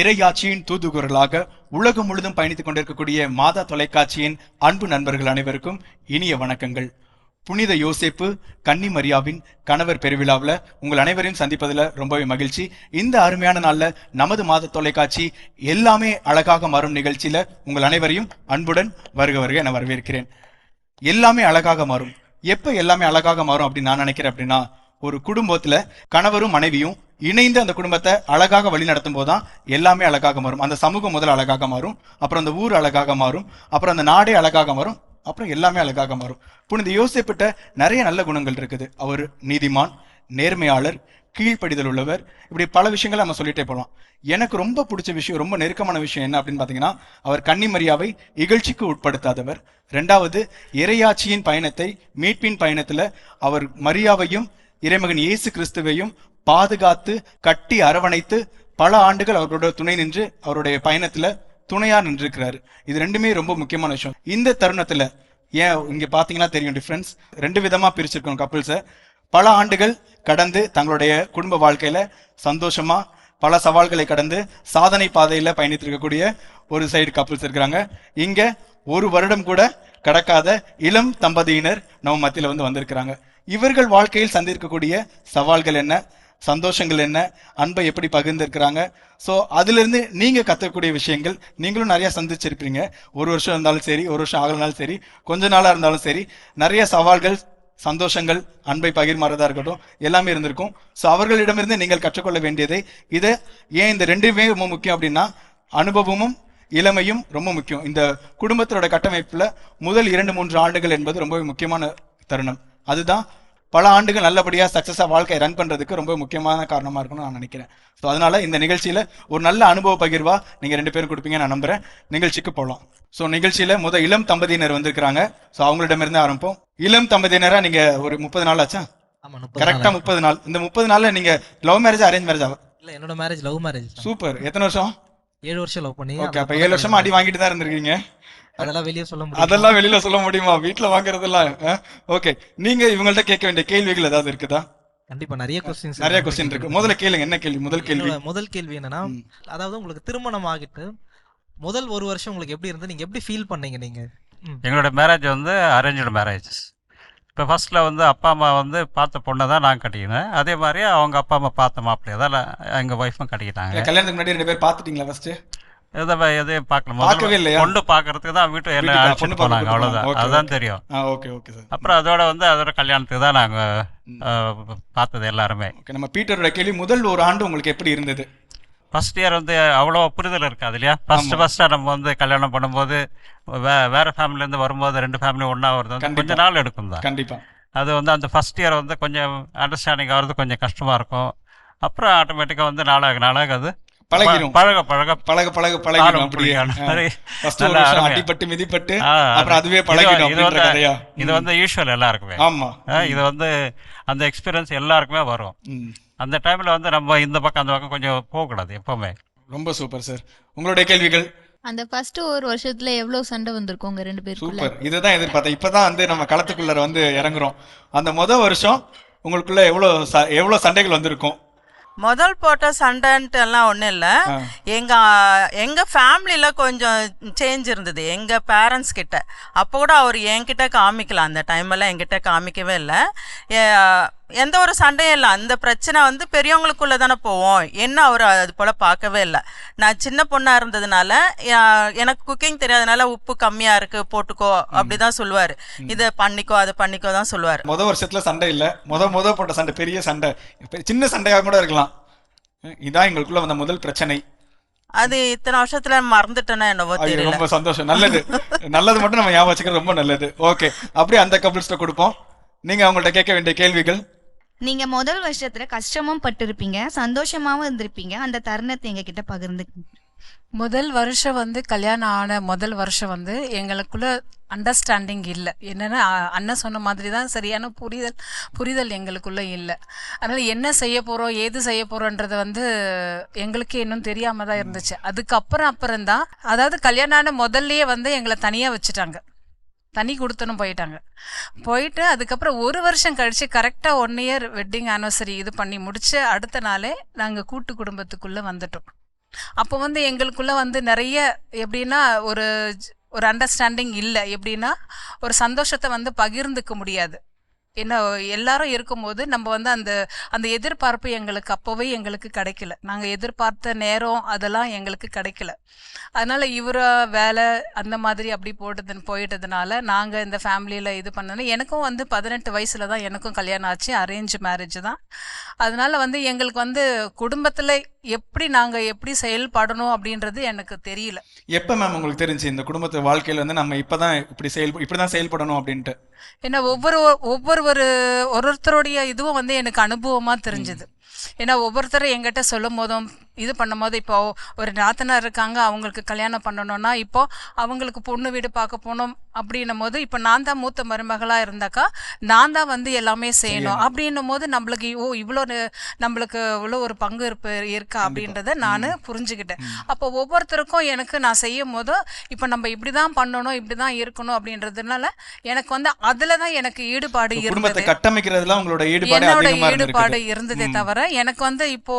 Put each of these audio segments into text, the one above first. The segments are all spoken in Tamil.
இறையாட்சியின் தூதுகுரலாக உலகம் முழுதும் பயணித்துக் கொண்டிருக்கக்கூடிய மாதா தொலைக்காட்சியின் அன்பு நண்பர்கள் அனைவருக்கும் இனிய வணக்கங்கள். புனித யோசேப்பு கன்னி மரியாவின் கணவர் பெருவிழாவில் உங்கள் அனைவரையும் சந்திப்பதில் ரொம்பவே மகிழ்ச்சி. இந்த அருமையான நாள்ல நமது மாத தொலைக்காட்சி எல்லாமே அழகாக மாறும் நிகழ்ச்சியில உங்கள் அனைவரையும் அன்புடன் வருக வருக என வரவேற்கிறேன். எல்லாமே அழகாக மாறும். எப்போ எல்லாமே அழகாக மாறும் அப்படின்னு நான் நினைக்கிறேன் அப்படின்னா ஒரு குடும்பத்துல கணவரும் மனைவியும் இணைந்து அந்த குடும்பத்தை அழகாக வழி நடத்தும் போதுதான் எல்லாமே அழகாக மாறும். அந்த சமூகம் முதல்ல அழகாக மாறும். அப்புறம் அந்த ஊர் அழகாக மாறும். அப்புறம் அந்த நாடே அழகாக மாறும். அப்புறம் எல்லாமே அழகாக மாறும். புனித யோசிப்பிட்ட நிறைய நல்ல குணங்கள் இருக்குது. அவர் நீதிமான் நேர்மையாளர் கீழ்ப்படிதல் உள்ளவர். இப்படி பல விஷயங்களை நம்ம சொல்லிட்டே போகலாம் எனக்கு ரொம்ப பிடிச்ச விஷயம் ரொம்ப நெருக்கமான விஷயம் என்ன அப்படின்னு பார்த்தீங்கன்னா அவர் கன்னிமரியாவை இகழ்ச்சிக்கு உட்படுத்தாதவர். ரெண்டாவது இறையாட்சியின் பயணத்தை மீட்பின் பயணத்தில் அவர் மரியாவையும் இறைமகன் இயேசு கிறிஸ்துவையும் பாதுகாத்து கட்டி அரவணைத்து பல ஆண்டுகள் அவரோட துணை நின்று அவருடைய பயணத்துல துணையா நின்றுருக்கிறாரு. இது ரெண்டுமே ரொம்ப முக்கியமான விஷயம். இந்த தருணத்துல ஏன் இங்க பாத்தீங்கன்னா தெரியும் டிஃபரன்ஸ் ரெண்டு விதமா பிரிச்சிருக்கோம் கப்பிள்ஸை பல ஆண்டுகள் கடந்து தங்களுடைய குடும்ப வாழ்க்கையில சந்தோஷமா பல சவால்களை கடந்து சாதனை பாதையில பயணித்திருக்கக்கூடிய ஒரு சைடு கப்பிள்ஸ் இருக்கிறாங்க. இங்க ஒரு வருடம் கூட கடக்காத இளம் தம்பதியினர் நம்ம மத்தியில வந்து வந்திருக்கிறாங்க. இவர்கள் வாழ்க்கையில் சந்திருக்கக்கூடிய சவால்கள் என்ன? சந்தோஷங்கள் என்ன? அன்பை எப்படி பகிர்ந்திருக்கிறாங்க? ஸோ அதுலேருந்து நீங்கள் கற்றுக்கூடிய விஷயங்கள் நீங்களும் நிறையா சந்திச்சிருப்பீங்க. ஒரு வருஷம் இருந்தாலும் சரி ஒரு வருஷம் ஆகலனாலும் சரி கொஞ்ச நாளாக இருந்தாலும் சரி நிறைய சவால்கள் சந்தோஷங்கள் அன்பை பகிர்மாறதா இருக்கட்டும் எல்லாமே இருந்திருக்கும். ஸோ அவர்களிடமிருந்து நீங்கள் கற்றுக்கொள்ள வேண்டியதை இதை. ஏன் இந்த ரெண்டுமே ரொம்ப முக்கியம் அப்படின்னா அனுபவமும் இளமையும் ரொம்ப முக்கியம். இந்த குடும்பத்தோட கட்டமைப்பில் முதல் இரண்டு மூன்று ஆண்டுகள் என்பது ரொம்பவே முக்கியமான தருணம். அதுதான் பல ஆண்டுகள் நல்லபடியா சக்சஸா வாழ்க்கையை ரன் பண்றதுக்கு ரொம்ப முக்கியமான காரணமா இருக்கும்னு நான் நினைக்கிறேன். ஸோ அதனால இந்த நிகழ்ச்சியில ஒரு நல்ல அனுபவ பகிர்வா நீங்க ரெண்டு பேரும் கொடுப்பீங்க நான் நம்புறேன். நிகழ்ச்சிக்கு போகலாம் ஸோ நிகழ்ச்சியில முத இளம் தம்பதியினர் வந்திருக்கிறாங்க. ஸோ அவங்களிடமிருந்து ஆரம்பிப்போம். இளம் தம்பதியினரா நீங்க ஒரு முப்பது நாள் ஆச்சா? ஆமா முப்பது கரெக்டா நாள் முப்பது நாள். இந்த முப்பது நாள்ல நீங்க லவ் மேரேஜ் அரேஞ்ச் மேரேஜ் இல்ல என்னோட மேரேஜ் லவ் மேரேஜ் சூப்பர் எத்தனை வருஷம்? ஏழு வருஷம் லவ் பண்ணி ஓகே அப்ப ஏழு வருஷமா அடி வாங்கிட்டு தான் இருந்திருக்கீங்க. அதெல்லாம் வெளியே சொல்ல முடியும்? அதெல்லாம் வெளியில சொல்ல முடியுமா? வீட்ல வாங்குறதெல்லாம் ஓகே நீங்க இவங்கள்ட்ட கேட்க வேண்டிய கேள்விகள் ஏதாவது இருக்குதா? கண்டிப்பா நிறைய கொஸ்டின்ஸ் நிறைய கொஸ்டின் இருக்கு. முதல்ல கேளுங்க. என்ன கேள்வி? முதல் கேள்வி. முதல் கேள்வி என்னன்னா அதாவது உங்களுக்கு திருமணம் ஆகிட்டு முதல் ஒரு வருஷம் உங்களுக்கு எப்படி இருந்து நீங்க எப்படி ஃபீல் பண்ணீங்க நீங்க. எங்களோட மேரேஜ் வந்து அரேஞ்சு மேரேஜ் இப்போ ஃபர்ஸ்ட்டில் வந்து அப்பா அம்மா வந்து பார்த்த பொண்ணை தான் நான் கட்டிக்கினேன். அதே மாதிரி அவங்க அப்பா அம்மா பார்த்த மாப்பிள்ளையை தான் எங்கள் ஒய்ஃபும் கட்டிக்கிட்டாங்க. கல்யாணத்துக்கு முன்னாடி ரெண்டு பேர் பாத்துட்டீங்களா ஃபர்ஸ்ட் எதை எதையும் பார்க்கல பார்க்கவே முதல்ல இல்லையா? பொண்ணு பார்க்கறதுக்கு தான் வீட்டு என்ன? அழைச்சிட்டு போனாங்க. அவ்வளோதான் அதுதான். தெரியும். ஓகே. Okay sir. அப்புறம் அதோட வந்து அதோட கல்யாணத்துக்கு தான் நாங்கள் பார்த்தது எல்லாருமே. ஓகே நம்ம பீட்டரோட கேள்வி முதல் ஒரு ஆண்டு உங்களுக்கு எப்படி இருந்தது? ஃபர்ஸ்ட் இயர் வந்து அவ்வளோ புரிதல் இருக்காது இல்லையா? ஃபர்ஸ்ட் ஃபர்ஸ்ட்டாக நம்ம வந்து கல்யாணம் பண்ணும்போது வே வேற ஃபேமிலிலேருந்து வரும்போது ரெண்டு ஃபேமிலி ஒன்றா வருது. வந்து கண்டிப்பா. கொஞ்ச நாள் எடுக்கும் தான். கண்டிப்பா. அது வந்து அந்த ஃபர்ஸ்ட் இயர் வந்து கொஞ்சம் அண்டர்ஸ்டாண்டிங் ஆகிறது கொஞ்சம் கஷ்டமாக இருக்கும். அப்புறம் ஆட்டோமேட்டிக்காக வந்து நாளாக நாளாக அது பழகிரும். பழக பழக. பழக பழக பழகிடும் அப்படியே. ஃபர்ஸ்ட் ஒரு வருஷம். அடிபட்டு மிதிப்பட்டு அப்புறம் அதுவே பழகிடும் இது வந்து இது வந்து யூஸ்வல் எல்லாருக்குமே. ஆமா. இது வந்து அந்த எக்ஸ்பீரியன்ஸ் எல்லாருக்குமே வரும். அந்த டைமில் வந்து நம்ம இந்த பக்கம் அந்த பக்கம் கொஞ்சம் போகக்கூடாது எப்பவுமே. ரொம்ப சூப்பர் சார். உங்களுடைய கேள்விகள்? அந்த ஃபர்ஸ்ட் ஒரு வருஷத்துல எவ்வளவு சண்டை வந்திருக்கும் உங்க ரெண்டு பேருக்குள்ள? சூப்பர். இதுதான் எதிர்பார்த்தேன். இப்பதான் வந்து நம்ம களத்துக்குள்ள வந்து இறங்குறோம். அந்த முத வருஷம் உங்களுக்குள்ள எவ்வளவு ச- எவ்வளவு சண்டைகள் வந்திருக்கும்? முதல் போட்ட சண்டைன்ட்டு எல்லாம் ஒன்றும் இல்லை. ஆ. எங்க எங்க ஃபேமிலியில கொஞ்சம் சேஞ்ச் இருந்தது. எங்க பேரண்ட்ஸ் கிட்ட. அப்போ கூட அவர் என்கிட்ட காமிக்கல. அந்த டைமெல்லாம் என்கிட்ட காமிக்கவே இல்லை. எந்த ஒரு சண்டையும் இல்லை. அந்த பிரச்சனை வந்து பெரியவங்களுக்குள்ள தானே போவோம். என்ன அவர் அது போல பார்க்கவே இல்லை. நான் சின்ன பொண்ணா இருந்ததுனால எனக்கு குக்கிங் தெரியாதனால உப்பு கம்மியா இருக்கு போட்டுக்கோ அப்படிதான் சொல்லுவாரு. இதை பண்ணிக்கோ அதை பண்ணிக்கோ தான் சொல்லுவாரு. முத வருஷத்துல சண்டை இல்ல. முத முத போட்ட சண்டை பெரிய சண்டை. சின்ன சண்டையாக கூட இருக்கலாம். இதான் எங்களுக்குள்ள வந்த முதல் பிரச்சனை. அது இத்தனை வருஷத்துல மறந்துட்டேன்னா என்னவோ தெரியல. ரொம்ப சந்தோஷம். நல்லது. நல்லது மட்டும் நம்ம ஞாபகம் வச்சுக்கிறது ரொம்ப நல்லது. ஓகே. அப்படியே அந்த கபிள்ஸ்ட கொடுப்போம். நீங்க அவங்கள்ட்ட கேட்க வேண்டிய கேள்விகள்? நீங்க முதல் வருஷத்துல கஷ்டமும் பட்டிருப்பீங்க சந்தோஷமாவும் இருந்திருப்பீங்க. அந்த தருணத்தை எங்க கிட்ட பகிர்ந்து முதல் வருஷம் வந்து கல்யாணம் ஆன முதல் வருஷம் வந்து எங்களுக்குள்ள அண்டர்ஸ்டாண்டிங் இல்லை. என்னன்னா அண்ணன் சொன்ன மாதிரி தான் சரியான புரிதல் புரிதல் எங்களுக்குள்ள இல்லை. அதனால என்ன செய்ய போறோம் ஏது செய்ய போறோன்றது வந்து எங்களுக்கு இன்னும் தெரியாம தான் இருந்துச்சு. அதுக்கப்புறம் அப்புறம் தான் அதாவது கல்யாணம் ஆன முதல்லயே வந்து எங்களை தனியா வச்சுட்டாங்க. தனி கொடுத்தனும் போயிட்டாங்க. போயிட்டு அதுக்கப்புறம் ஒரு வருஷம் கழிச்சு கரெக்டாக ஒன் இயர் வெட்டிங் ஆனிவர்சரி இது பண்ணி முடித்து அடுத்த நாளே நாங்கள் கூட்டு குடும்பத்துக்குள்ளே வந்துட்டோம். அப்போ வந்து எங்களுக்குள்ளே வந்து நிறைய எப்படின்னா ஒரு ஒரு அண்டர்ஸ்டாண்டிங் இல்லை. எப்படின்னா ஒரு சந்தோஷத்தை வந்து பகிர்ந்துக்க முடியாது. என்ன எல்லாரும் இருக்கும்போது நம்ம வந்து அந்த அந்த எதிர்பார்ப்பு எங்களுக்கு அப்போவே எங்களுக்கு கிடைக்கல. நாங்கள் எதிர்பார்த்த நேரம் அதெல்லாம் எங்களுக்கு கிடைக்கல. அதனால் இவர வேலை அந்த மாதிரி அப்படி போட்டது போயிட்டதுனால நாங்கள் இந்த ஃபேமிலியில் இது பண்ணணும். எனக்கும் வந்து பதினெட்டு வயசில் தான் எனக்கும் கல்யாணம் ஆச்சு. அரேஞ்ச் மேரேஜ் தான். அதனால் வந்து எங்களுக்கு வந்து குடும்பத்தில் எப்படி நாங்கள் எப்படி செயல்படணும் அப்படின்றது எனக்கு தெரியல. எப்ப மேம் உங்களுக்கு தெரிஞ்சு இந்த குடும்பத்து வாழ்க்கையில வந்து நம்ம இப்பதான் இப்படி செயல் இப்படிதான் செயல்படணும் அப்படின்ட்டு? ஏன்னா ஒவ்வொரு ஒவ்வொரு ஒரு ஒருத்தருடைய இதுவும் வந்து எனக்கு அனுபவமா தெரிஞ்சது. ஏன்னா ஒவ்வொருத்தரும் எங்கிட்ட சொல்லும் போதும் இது பண்ணும் போது இப்போ ஒரு நாத்தனார் இருக்காங்க அவங்களுக்கு கல்யாணம் பண்ணணும்னா இப்போ அவங்களுக்கு பொண்ணு வீடு பார்க்க போகணும் அப்படின்னும் போது இப்போ நான் தான் மூத்த மருமகளா இருந்தாக்கா நான் தான் வந்து எல்லாமே செய்யணும். அப்படின்னும் போது நம்மளுக்கு ஓ இவ்வளோ நம்மளுக்கு இவ்வளோ ஒரு பங்கு இருப்பு இருக்கா அப்படின்றத நான் புரிஞ்சுக்கிட்டேன். அப்போ ஒவ்வொருத்தருக்கும் எனக்கு நான் செய்யும் போது இப்போ நம்ம இப்படி தான் பண்ணணும் இப்படி தான் இருக்கணும் அப்படின்றதுனால எனக்கு வந்து அதில் தான் எனக்கு ஈடுபாடு இருந்தது. கட்டமைக்கிறதுல உங்களோட ஈடுபாடு ஈடுபாடு இருந்ததே. தவிர எனக்கு வந்து இப்போ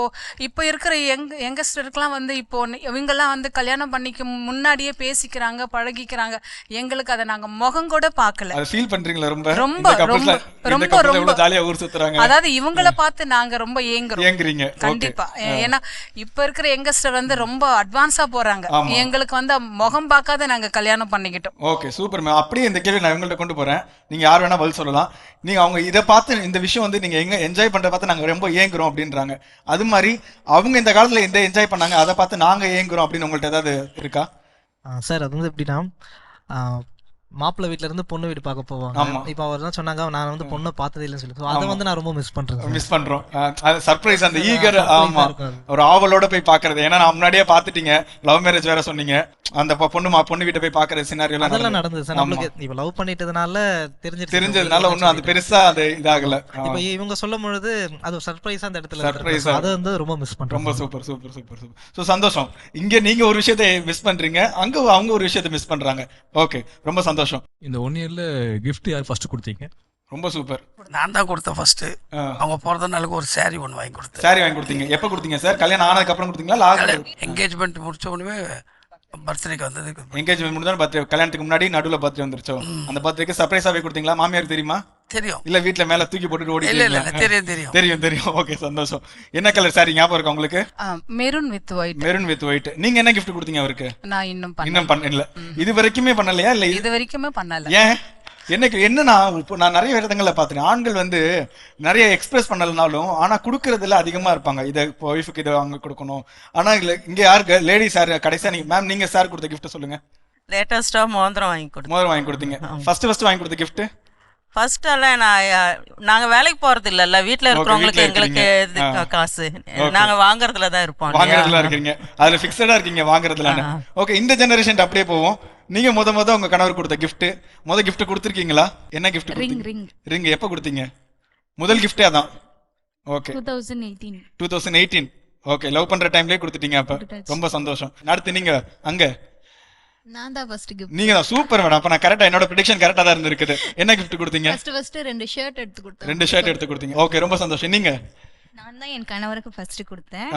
இப்போ இருக்கிற யங் யங்கஸ்டருக்குலாம் வந்து இப்போ நி- இவங்கெல்லாம் வந்து கல்யாணம் பண்ணிக்க முன்னாடியே பேசிக்கிறாங்க பழகிக்கிறாங்க. எங்களுக்கு அதை நாங்க முகம் கூட பார்க்கல. ஃபீல் பண்றீங்களா ரொம்ப? ரொம்ப, ரொம்ப, ரொம்ப, ரொம்ப. ஊர் சுத்துறாங்க? அதாவது இவங்கள பார்த்து நாங்க ரொம்ப ஏங்குறோம். ஏங்குறீங்க. ஓகே. கண்டிப்பா. ஏ- ஏன்னா இப்ப இருக்கிற யங்கஸ்டர் வந்து ரொம்ப அட்வான்ஸா போறாங்க. ஆமா. எங்களுக்கு வந்து முகம் பார்க்காத நாங்க கல்யாணம் பண்ணிக்கிட்டோம். ஓகே சூப்பர் மேம் அப்படியே இந்த கேள்வி நான் உங்கள்ட்ட கொண்டு போறேன். நீங்க யார் வேணா பதில் சொல்லலாம். நீங்க அவங்க இதை பார்த்து இந்த விஷயம் வந்து நீங்க எங்க என்ஜாய் பண்றத பார்த்து நாங்க ரொம்ப ஏங்குறோம் அப்படின்றாங்க. அது மாதிரி அவங்க இந்த காலத்துல எந்த என்ஜாய் பண்ணாங்க? அதை பார்த்து நாங்க ஏங்குறோம் அப்படின்னு உங்கள்ட்ட ஏதாவது இருக்கா? சார் அது வந்து எப்படின்னா மாப்பிள்ளை வீட்ல இருந்து பொண்ணு வீடு பார்க்க போவாங்க. இப்போ அவர் தான் சொன்னாங்க நான் வந்து பொண்ணை பார்த்ததே இல்லைன்னு சொல்லி அதை. வந்து நான் ரொம்ப மிஸ் பண்றேன். மிஸ் பண்றோம் சர்ப்ரைஸ் அந்த ஈகர் ஆமா. ஒரு ஆவலோட போய் பாக்குறது ஏன்னா நான் முன்னாடியே பாத்துட்டீங்க லவ் மேரேஜ் வேற சொன்னீங்க அந்த பொண்ணு மா- பொண்ணு வீட்டை போய் பாக்குற சினாரியோ அதெல்லாம் நடந்தது சார். நம்மளுக்கு இப்போ லவ் பண்ணிட்டதுனால தெரிஞ்சிருச்சு தெரிஞ்சதுனால ஒண்ணும் அது பெருசா அது இதாகல. இப்போ இவங்க சொல்லும் பொழுது அது சர்ப்ரைஸா அந்த இடத்துல. இருந்திருக்கு. அதை வந்து ரொம்ப மிஸ் பண்றேன் ரொம்ப. Super super super super so சந்தோஷம் இங்க நீங்க ஒரு விஷயத்தை மிஸ் பண்றீங்க அங்க அவங்க ஒரு விஷயத்தை மிஸ் பண்றாங்க ஓகே ரொம்ப சந்தோஷம் இந்த ஒன் இயர்ல gift யார் ஃபர்ஸ்ட் கொடுத்தீங்க? ரொம்ப சூப்பர் நான் தான் கொடுத்தேன் ஃபர்ஸ்ட் அவங்க நாளுக்கு ஒரு saree ஒன்று வாங்கி கொடுத்தேன். சாரி வாங்கி கொடுத்தீங்க. எப்ப கொடுத்தீங்க சார் கல்யாணம் ஆனதுக்கு அப்புறம் கொடுத்தீங்களா லாஸ்ட் என்கேஜ்மெண்ட் முடிச்ச உடனே பர்த்டேக்கு வந்தது என்கேஜ்மெண்ட் முடிஞ்சா பர்த்டே கல்யாணத்துக்கு முன்னாடி நடுவுல பர்த்டே வந்துருச்சோ? அந்த பர்த்டேக்கு சர்ப்ரைஸாவே கொடுத்தீங்களா? மாமியார் தெரியுமா? தெரியும். இல்ல வீட்ல மேல தூக்கி போட்டுட்டு ஓடி இல்ல இல்ல தெரியும் தெரியும். தெரியும் தெரியும். ஓகே சந்தோஷம். என்ன கலர் சாரி ஞாபகம் இருக்கா உங்களுக்கு? Maroon with white maroon with white நீங்க என்ன gift கொடுத்தீங்க அவருக்கு? நான் இன்னும் இன்னும் பண்ணல இது வரைக்குமே பண்ணலையா இல்ல இது- வரைக்குமே பண்ணல. ஏன்? எனக்கு என்னன்னா இப்போ நான் நிறைய இடங்கள்ல பார்த்துட்டேன் ஆண்கள் வந்து நிறைய எக்ஸ்பிரஸ் பண்ணலனாலும் ஆனா கொடுக்கறதுல அதிகமா இருப்பாங்க. இதை இப்போ ஒய்ஃபுக்கு இதை அவங்க கொடுக்கணும். ஆனா இல்ல இங்க யாருக்கு? லேடி சார் கடைசியா நீங்க மேம் நீங்க சார் கொடுத்த gift சொல்லுங்க. லேட்டஸ்டா மோதிரம் வாங்கி கொடுத்தேன். முதல்ல வாங்கி கொடுத்தீங்க. ஃபர்ஸ்ட் ஃபர்ஸ்ட் வாங்கி கொடுத்த gift ஃபர்ஸ்ட் எல்லாம் நான் அஹ், நாங்க வேலைக்கு போறது இல்லல்ல வீட்ல இருக்கிறவங்களுக்கு எங்களுக்கு. காசு. Okay. நாங்க வாங்குறதுல தான் இருப்போம்? வாங்குறதுல இருக்கீங்க. அதுல பிக்சடா இருக்கீங்க வாங்குறதுல. ஓகே இந்த ஜெனரேஷன் அப்படியே போவோம். நீங்க முத முத உங்க கணவர் கொடுத்த gift முத gift கொடுத்துருக்கீங்களா? என்ன gift ரிங் கொடுத்தீங்க? ரிங் ரிங் எப்ப கொடுத்தீங்க? முதல் gift அதான். Okay two thousand eighteen two thousand eighteen okay love பண்ற டைம்லயே கொடுத்துட்டீங்க அப்ப. ரொம்ப சந்தோஷம். அடுத்து நீங்க அங்க. நான் தான் ஃபர்ஸ்ட் கிஃப்ட் நீங்க தான் சூப்பர் மேடம் அப்ப நான் கரெக்டா என்னோட ப்ரிடிக்ஷன் கரெக்டா தான் இருந்திருக்குது. என்ன gift கொடுத்தீங்க? ஃபர்ஸ்ட் ஃபர்ஸ்ட் ரெண்டு ஷர்ட் எடுத்து கொடுத்தேன். ரெண்டு ஷர்ட் எடுத்து கொடுத்தீங்க. ஓகே ரொம்ப சந்தோஷம். நீங்க? நான் தான் என் கணவருக்கு ஃபர்ஸ்ட் கொடுத்தேன்.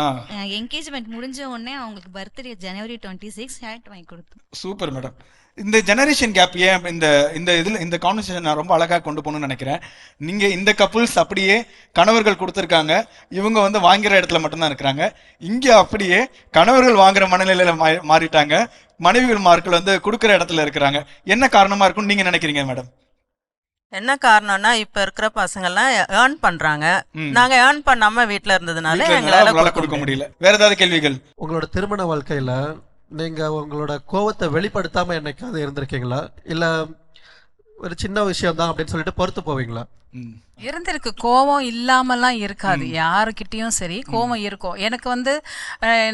என்கேஜ்மெண்ட் முடிஞ்ச உடனே அவங்களுக்கு பர்த்டே ஜனவரி டுவெண்ட்டி சிக்ஸ் ஹேட் வாங்கி கொடுத்தேன். சூப்பர் மேடம் இந்த ஜெனரேஷன் கேப் ஏன் இந்த இந்த இதுல இந்த கான்வர்சேஷன் நான் ரொம்ப அழகா கொண்டு போகணும்னு நினைக்கிறேன். நீங்க இந்த கப்புள்ஸ் அப்படியே கணவர்கள் கொடுத்துருக்காங்க. இவங்க வந்து வாங்குற இடத்துல மட்டும்தான் இருக்கிறாங்க. இங்க அப்படியே கணவர்கள் வாங்குற மனநிலையில மா- மாறிட்டாங்க. மனைவிகள் மார்கள் வந்து கொடுக்குற இடத்துல இருக்கிறாங்க. என்ன காரணமா இருக்கும்னு நீங்க நினைக்கிறீங்க மேடம் என்ன காரணம்னா இப்ப இருக்கிற பசங்க எல்லாம் ஏர்ன் பண்றாங்க. நாங்க ஏர்ன் பண்ணாம வீட்ல இருந்ததுனால எங்களால கொடுக்க முடியல. வேற ஏதாவது கேள்விகள்? உங்களோட திருமண வாழ்க்கையில நீங்க உங்களோட கோவத்தை வெளிப்படுத்தாம என்னைக்காவது இருந்திருக்கீங்களா? இல்ல ஒரு சின்ன விஷயம் தான் அப்படின்னு சொல்லிட்டு பொறுத்து போவீங்களா? இருந்திருக்கு. கோவம் இல்லாமலாம் இருக்காது. யாருக்கிட்டயும் சரி கோவம் இருக்கும். எனக்கு வந்து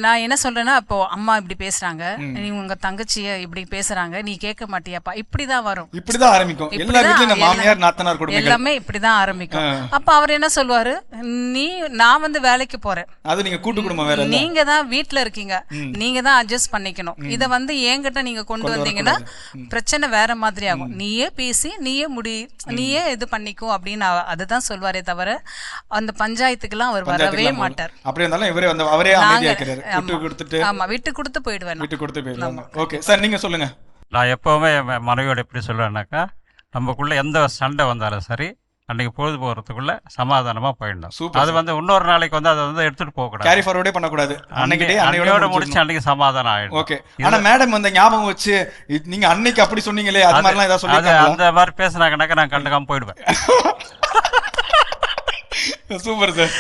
நான் என்ன சொல்றேன்னா இப்போ அம்மா இப்படி பேசுறாங்க. நீ உங்க தங்கச்சிய இப்படி பேசுறாங்க. நீ கேட்க மாட்டியாப்பா. இப்படிதான் வரும். இப்படிதான் ஆரம்பிக்கும். எல்லாமே இப்படிதான் ஆரம்பிக்கும். அப்ப அவர் என்ன சொல்லுவாரு நீ நான் வந்து வேலைக்கு போறேன். அது நீங்க கூட்டு குடும்பம் நீங்க தான் வீட்ல இருக்கீங்க. நீங்க தான் அட்ஜஸ்ட் பண்ணிக்கணும். இத வந்து என்கிட்ட நீங்க கொண்டு வந்தீங்கன்னா. பிரச்சனை வேற மாதிரி ஆகும். நீயே பேசி நீயே முடி நீயே இது பண்ணிக்கோ அப்படின்னு அப்படின்னு அவ- அதுதான் சொல்வாரே தவிர அந்த பஞ்சாயத்துக்கெல்லாம் அவர் வரவே மாட்டார். அப்படி இருந்தாலும் இவரே வந்து அவரே அமைதியாக்கிறாரு விட்டு ஆமா. கொடுத்துட்டு ஆமா விட்டு கொடுத்து போயிடுவேன். விட்டு கொடுத்து போயிடுவாங்க ஓகே சார் நீங்க சொல்லுங்க நான் எப்போவுமே என் மனைவியோட எப்படி சொல்லுவேன்னாக்கா நமக்குள்ளே எந்த சண்டை வந்தாலும் சரி அன்றைக்கி பொழுது போகிறதுக்குள்ளே சமாதானமாக போயிடணும். அது. வந்து இன்னொரு நாளைக்கு வந்து அதை வந்து எடுத்துகிட்டு போகக்கூடாது கேரி ஃபார்வர்டே பண்ணக்கூடாது. அன்னைக்கிட்டே அன்னையோட. முடிச்சு அன்னைக்கு சமாதானம் ஆயிடும் ஓகே ஆனா மேடம் வந்து ஞாபகம் வச்சு இது நீங்க அன்னைக்கு அப்படி சொன்னீங்களே அது மாதிரிலாம் ஏதாவது சொல்லிருக்காங்களா அந்த மாதிரி பேசுனாங்கனாக்கா நான் கண்டுக்காம போயிடுவேன். Super sir.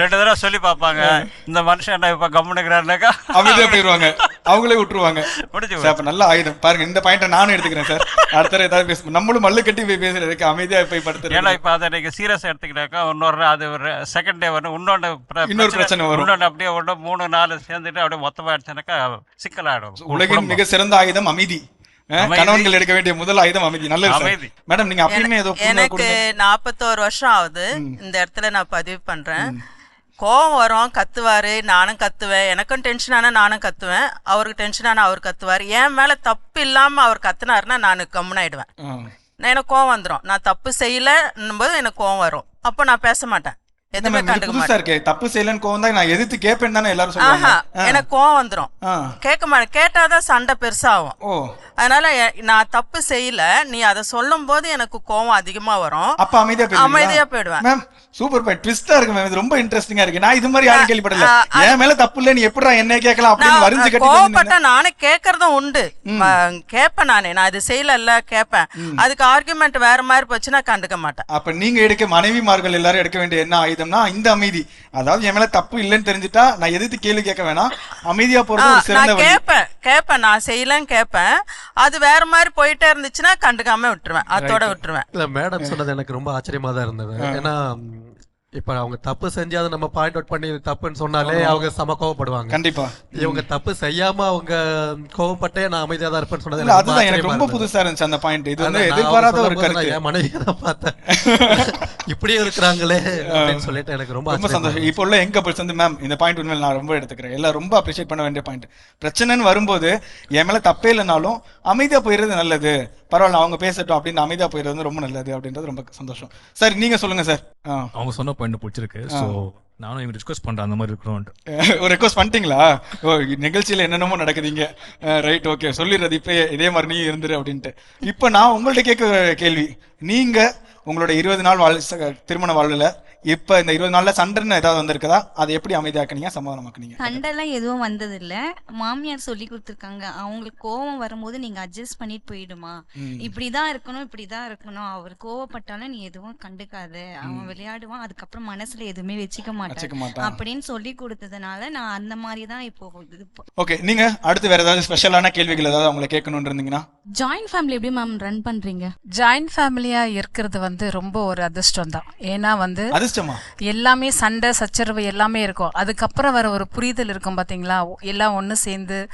ரெண்டு தடவை சொல்லி பார்ப்பாங்க. இந்த மனுஷன் என்ன இப்ப கம்முனுக்கிறாருனாக்கா? அமைதியா போயிருவாங்க. அவங்களே விட்டுருவாங்க முடிஞ்சு சார் அப்ப நல்ல ஆயுதம் பாருங்க இந்த பாயிண்ட நானும் எடுத்துக்கிறேன் சார். அடுத்த ஏதாவது பேச நம்மளும் மல்லு கட்டி போய் பேசுறதுக்கு அமைதியா போய் ஏன்னா படுத்துறது இப்ப அதை நீங்க சீரியஸ் எடுத்துக்கிட்டாக்கா இன்னொரு அது ஒரு செகண்ட் டே வரும். இன்னொன்று இன்னொரு பிரச்சனை வரும். இன்னொன்று அப்படியே ஒன்று மூணு நாலு சேர்ந்துட்டு அப்படியே மொத்தமா அடிச்சானாக்கா சிக்கலாயிடும். உலகின் மிக சிறந்த ஆயுதம் அமைதி. கணவன்கள் எடுக்க வேண்டிய முதல் ஆயுதம் அமைதி. நல்லது. மேடம் நீங்க அப்பயுமே ஏதோ எனக்கு. நாற்பத்தோரு வருஷம் ஆகுது. இந்த இடத்துல நான் பதிவு பண்றேன். கோவம் வரும் கத்துவாரு நானும் கத்துவேன். எனக்கும் டென்ஷன் ஆனா நானும் கத்துவேன். அவருக்கு டென்ஷன் ஆனா அவர் கத்துவார். என் மேல தப்பு இல்லாம அவர் கத்துனாருன்னா நான் கம்முனாயிடுவேன். எனக்கு கோவம் வந்துடும் நான் தப்பு செய்யலன்னும் போது எனக்கு கோவம் வரும். அப்போ நான் பேச மாட்டேன். எதுவுமே கண்டுக்க மாட்டேன். தப்பு செய்யலன்னு கோவம் தான் நான் எதிர்த்து கேட்பேன் தானே எல்லாரும் சொல்லுவாங்க. எனக்கு கோவம் வந்துடும் ஆ. கேட்க மாட்டேன். கேட்டாதான் சண்டை பெருசாகும். அதனால நான் தப்பு செய்யல. நீ அதை சொல்லும் போது எனக்கு கோவம் அதிகமா வரும். அப்ப அமைதியா? அமைதியா போயிடுவேன். மேம் சூப்பர் ட்விஸ்டா இருக்கு மேம் இது ரொம்ப இன்ட்ரெஸ்டிங்கா இருக்கு. நான் இது மாதிரி யாரும் கேள்விப்படல. என் மேல தப்பு இல்ல நீ எப்படிடா என்ன கேட்கலாம் அப்படின்னு வரிஞ்சு கட்டி கோவப்பட்ட நானே கேட்கறதும் உண்டு. கேட்பேன் நானே. நான் இது செய்யல கேட்பேன். அதுக்கு ஆர்குமெண்ட் வேற மாதிரி போச்சுன்னா கண்டுக்க மாட்டேன். அப்ப நீங்க எடுக்க மனைவிமார்கள் எல்லாரும் எடுக்க வேண்டிய என்ன ஆயுதம்னா இந்த அமைதி. அதாவது என் மேல தப்பு இல்லைன்னு தெரிஞ்சுட்டா நான் எதிர்த்து கேள்வி கேட்க வேணாம். அமைதியா போறது ஒரு சிறந்த வழி. கேட்பேன் கேட்பேன் நான் செய்யலன்னு கேட்பேன். அது வேற மாதிரி போயிட்டே இருந்துச்சுன்னா கண்டுக்காம விட்டுருவேன். அதோட விட்டுருவேன். இல்ல மேடம் சொன்னது எனக்கு ரொம்ப ஆச்சரியமா தான் இருந்தது. ஏன்னா இப்ப அவங்க தப்பு செஞ்சு அதை நம்ம பாயிண்ட் அவுட் பண்ணி தப்புன்னு சொன்னாலே அவங்க சம கோவப்படுவாங்க. கண்டிப்பா. இவங்க தப்பு செய்யாம அவங்க கோவப்பட்டே நான் அமைதியா தான் இருப்பேன்னு சொன்னது அதுதான் எனக்கு ரொம்ப. புதுசா இருந்துச்சு அந்த பாயிண்ட் இது வந்து எதிர்பாராத ஒரு கருத்து. என் மனைவியை தான் பார்த்தேன். இப்படியே இருக்கிறாங்களே அப்படின்னு சொல்லிட்டு எனக்கு ரொம்ப ரொம்ப சந்தோஷம். இப்போ உள்ள எங்க கப்பல்ஸ் வந்து மேம் இந்த பாயிண்ட் உண்மையில நான் ரொம்ப எடுத்துக்கிறேன். எல்லாம் ரொம்ப அப்ரிஷியேட் பண்ண வேண்டிய பாயிண்ட் பிரச்சனைன்னு வரும்போது என் மேல தப்பே இல்லைனாலும் அமைதியா போயிடுறது நல்லது. பரவாயில்ல அவங்க பேசட்டும். அப்படின்னு அமைதியா போயிடுறது ரொம்ப நல்லது. அப்படின்றது ரொம்ப சந்தோஷம். சார் நீங்க சொல்லுங்க சார் அவங்க சொன்ன பாயிண்ட் பிடிச்சிருக்கு. ஸோ நானும் இவங்க ரிக்வஸ்ட் பண்றேன் அந்த மாதிரி இருக்கணும்ட்டு ஒரு ரெக்வஸ்ட் பண்ணிட்டீங்களா? ஓ நிகழ்ச்சியில என்னென்னமோ நடக்குதுங்க. ரைட் ஓகே சொல்லிடுறது இப்போ இதே மாதிரி நீ இருந்துரு அப்படின்ட்டு. இப்போ நான் உங்கள்ட்ட கேட்க கேள்வி நீங்க உங்களோட இருபது நாள் வாழ் ச- திருமண வாழ்வுல இப்ப இந்த இருபது நாள்ல சண்டைன்னு ஏதாவது வந்திருக்குதா? அதை எப்படி அமைதியாக்குனீங்க? சமாதானமாக்குனீங்க சண்டைலாம் எதுவும் வந்ததில்ல. மாமியார் சொல்லி கொடுத்துருக்காங்க. அவங்களுக்கு கோவம் வரும்போது நீங்க அட்ஜஸ்ட் பண்ணிட்டு போயிடுமா. இப்படிதான் இருக்கணும் இப்படிதான் இருக்கணும். அவர் கோவப்பட்டாலும் நீ எதுவும் கண்டுக்காத. அவன். விளையாடுவான். அதுக்கப்புறம் மனசுல எதுவுமே வச்சுக்க மாட்டான். அப்படின்னு சொல்லி கொடுத்ததுனால நான் அந்த மாதிரி தான் இப்போ ஓகே. நீங்க அடுத்து வேற ஏதாவது ஸ்பெஷலான கேள்விகள் ஏதாவது அவங்களை கேட்கணும்னு இருந்தீங்கன்னா? ஜாயிண்ட் ஃபேமிலி எப்படி மேம் ரன் பண்றீங்க? ஜாயிண்ட் ஃபேமிலியா இருக்கிறது வந்து ரொம்ப ஒரு அதிர்ஷ்டம் தான் ஏன்னா வந்து எல்லாமே சண்டை சச்சரவு எல்லாமே இருக்கும். அதுக்கப்புறம் வர ஒரு புரிதல் இருக்கும் பாத்தீங்களா? ஒ- எல்லாம் ஒன்று சேர்ந்து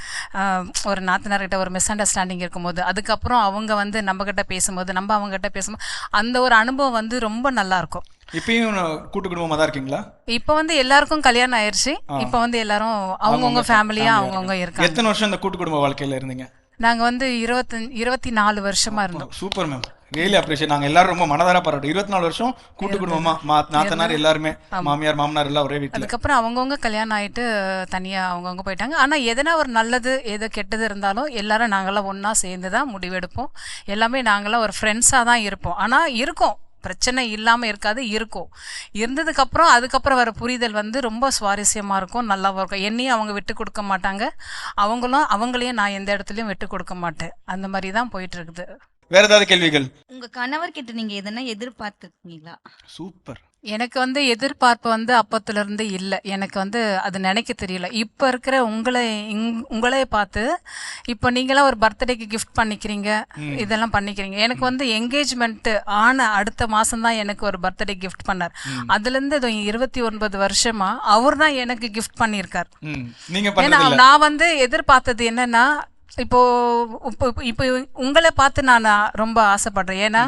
ஒரு நாத்தனார்கிட்ட ஒரு மிஸ் அண்டர்ஸ்டாண்டிங் இருக்கும்போது அதுக்கப்புறம் அவங்க வந்து நம்ம கிட்ட பேசும்போது நம்ம அவங்க கிட்ட பேசும்போது அந்த ஒரு அனுபவம் வந்து ரொம்ப நல்லா இருக்கும். இப்பயும் கூட்டு குடும்பமா தான் இருக்கீங்களா? இப்போ வந்து எல்லாருக்கும் கல்யாணம் ஆயிருச்சு. இப்போ வந்து எல்லாரும் அவங்கவுங்க ஃபேமிலியா அவங்கவுங்க இருக்காங்க. எத்தனை வருஷம் இந்த கூட்டு குடும்ப வாழ்க்கையில இருந்தீங்க? நாங்க வந்து இருபத்தி இருபத்தி நாலு வருஷமா இருந்தோம். Super ma'am. ரியலி அப்ரிஷியேட் நாங்க எல்லாரும் ரொம்ப மனதார பாராட்டும் இருபத்தி நாலு வருஷம் கூட்டு குடும்பமா. நாத்தனார். எல்லாருமே. மாமியார் மாமனார் எல்லாம் ஒரே வீட்டுல அதுக்கப்புறம் அவங்கவுங்க கல்யாணம் ஆயிட்டு தனியா அவங்கவுங்க போயிட்டாங்க. ஆனா எதனா ஒரு நல்லது ஏதோ கெட்டது இருந்தாலும் எல்லாரும் நாங்களாம் ஒண்ணா சேர்ந்து தான் முடிவெடுப்போம். எல்லாமே நாங்களாம் ஒரு ஃப்ரெண்ட்ஸா தான் இருப்போம். ஆனா இருக்கும். பிரச்சனை இல்லாம இருக்காது இருக்கும். இருந்ததுக்கு அப்புறம் அதுக்கப்புறம் வர புரிதல் வந்து ரொம்ப சுவாரஸ்யமா இருக்கும் நல்லாவும் இருக்கும். என்னையும் அவங்க விட்டு கொடுக்க மாட்டாங்க. அவங்களும் அவங்களையும் நான் எந்த இடத்துலயும் விட்டு கொடுக்க மாட்டேன். அந்த மாதிரி தான் போயிட்டு இருக்குது. வேற ஏதாவது கேள்விகள்? உங்க கணவர் கிட்ட நீங்க எதனா எதிர்பார்த்துருக்கீங்களா? சூப்பர். எனக்கு வந்து எதிர்பார்ப்பு வந்து அப்பத்துல இருந்து இல்லை. எனக்கு வந்து அது நினைக்க தெரியல. இப்போ இருக்கிற உங்களை இங்- உங்களே பார்த்து இப்போ நீங்களாம் ஒரு பர்த்டேக்கு கிஃப்ட் பண்ணிக்கிறீங்க. இதெல்லாம் பண்ணிக்கிறீங்க. எனக்கு வந்து என்கேஜ்மெண்ட் ஆன அடுத்த மாசம் தான் எனக்கு ஒரு பர்த்டே கிஃப்ட் பண்ணார். ம். அதுல இருந்து இது இருபத்தி ஒன்பது வருஷமா அவர் தான் எனக்கு கிஃப்ட் பண்ணியிருக்கார். நீங்க ஏன்னா நான் வந்து எதிர்பார்த்தது என்னன்னா இப்போ இப்போ இப்போ உங்களை பார்த்து நான் ரொம்ப ஆசைப்படுறேன். ஏன்னா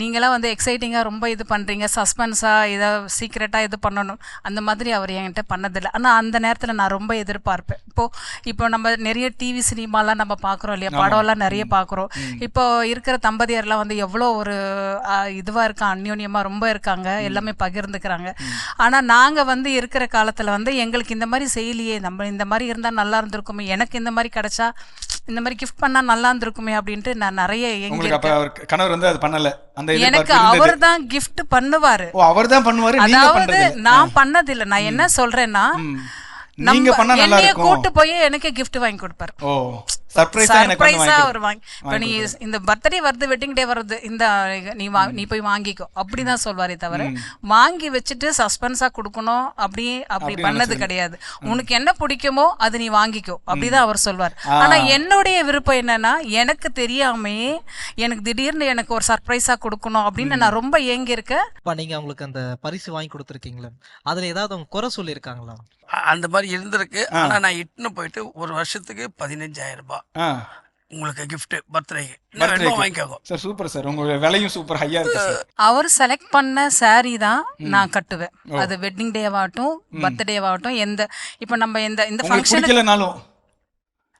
நீங்களாம் வந்து எக்ஸைட்டிங்காக ரொம்ப இது பண்ணுறீங்க சஸ்பென்ஸாக இதை சீக்ரெட்டாக இது பண்ணணும். அந்த மாதிரி அவர் என்கிட்ட பண்ணதில்லை. ஆனால் அந்த நேரத்தில் நான் ரொம்ப எதிர்பார்ப்பேன். இப்போது இப்போ நம்ம நிறைய டிவி சினிமாலாம் நம்ம பார்க்குறோம் இல்லையா. படம்லாம் நிறைய பார்க்குறோம். இப்போ இருக்கிற தம்பதியர்லாம் வந்து எவ்வளோ ஒரு இதுவாக இருக்கா அந்யோன்யமாக ரொம்ப இருக்காங்க. எல்லாமே பகிர்ந்துக்கிறாங்க. ஆனால் நாங்கள் வந்து இருக்கிற காலத்தில் வந்து எங்களுக்கு இந்த மாதிரி செய்யலையே நம்ம இந்த மாதிரி இருந்தால் நல்லா இருந்திருக்குமே எனக்கு இந்த மாதிரி கிடைச்சா இந்த மாதிரி கிஃப்ட் பண்ணா நல்லா இருந்திருக்குமே அப்படின்ட்டு நான் நிறைய கணவர் வந்து அது பண்ணல. அந்த எனக்கு அவர் தான் கிஃப்ட் பண்ணுவாரு. ஓ அவர் தான் பண்ணுவாரு? அதாவது பண்றது. இல்ல. நான் பண்ணதில்லை. நான் என்ன சொல்றேன்னா நீங்க பண்ணா நல்லா கூட்டு போய் எனக்கு கிஃப்ட் வாங்கி கொடுப்பாரு. ஓ. சர்ப்ரைஸா எனக்கு வாங்கி இப்போ நீ. இந்த பர்த்டே வருது வெட்டிங் டே வருது இந்த நீ வா நீ போய் வாங்கிக்கோ. அப்படிதான் சொல்வாரே தவிர. வாங்கி வச்சுட்டு சஸ்பென்ஸா கொடுக்கணும் அப்படி அப்படி அப்படி பண்ணது. கிடையாது. உனக்கு என்ன பிடிக்குமோ அது நீ வாங்கிக்கோ. அப்படிதான் அவர் சொல்வார். ஆனா என்னுடைய விருப்பம் என்னன்னா எனக்கு தெரியாமே எனக்கு திடீர்னு எனக்கு ஒரு சர்ப்ரைஸா கொடுக்கணும் அப்படின்னு நான் ரொம்ப ஏங்கி இருக்கேன் நீங்க அவங்களுக்கு அந்த பரிசு வாங்கி கொடுத்துருக்கீங்களே. அதுல ஏதாவது அவங்க குறை சொல்லியிருக்காங்களா? அ- அந்த மாதிரி இருந்திருக்கு. ஆ. ஆனா நான் இட்டுன்னு போயிட்டு ஒரு வருஷத்துக்கு பதினஞ்சாயிரம் ரூபாய். உங்களுக்கு gift பர்த்டேக்கு வாங்கிக்கோங்க. Sir super sir. உங்க விலையும் சூப்பர் ஹையா இருக்கு சார். அவர் செலக்ட் பண்ண saree தான். நான் கட்டுவேன். அது வெட்டிங் டேவாகட்டும். பர்த்டேவாகட்டும் எந்த இப்போ நம்ம இந்த இந்த இல்ல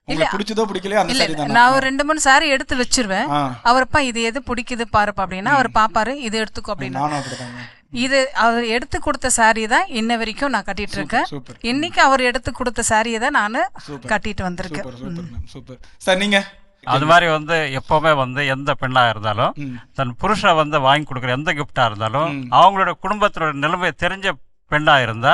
உங்களுக்கு பிடிச்சதோ பிடிக்கலையோ அந்த இல்ல சரி தானே. நான் ஒரு ரெண்டு மூணு saree எடுத்து வச்சிருவேன். அவர்ப்பா இது எது பிடிக்குது பாருப்பா அப்படின்னா அவர் பாப்பாரு இது எடுத்துக்கோ அப்படின்னா. இது அவர் எடுத்து கொடுத்த saree தான் இன்ன வரைக்கும் நான் கட்டிட்டு இருக்கேன். இன்னைக்கு அவர் எடுத்து கொடுத்த சாரியை தான் நான் கட்டிட்டு வந்திருக்கேன். சூப்பர் சார் நீங்க? அது மாதிரி வந்து எப்போவுமே வந்து எந்த பெண்ணாக இருந்தாலும். தன் புருஷனை வந்து வாங்கி கொடுக்குற எந்த கிஃப்டாக இருந்தாலும் அவங்களோட குடும்பத்தோட நிலைமை தெரிஞ்ச பெண்ணாக இருந்தா.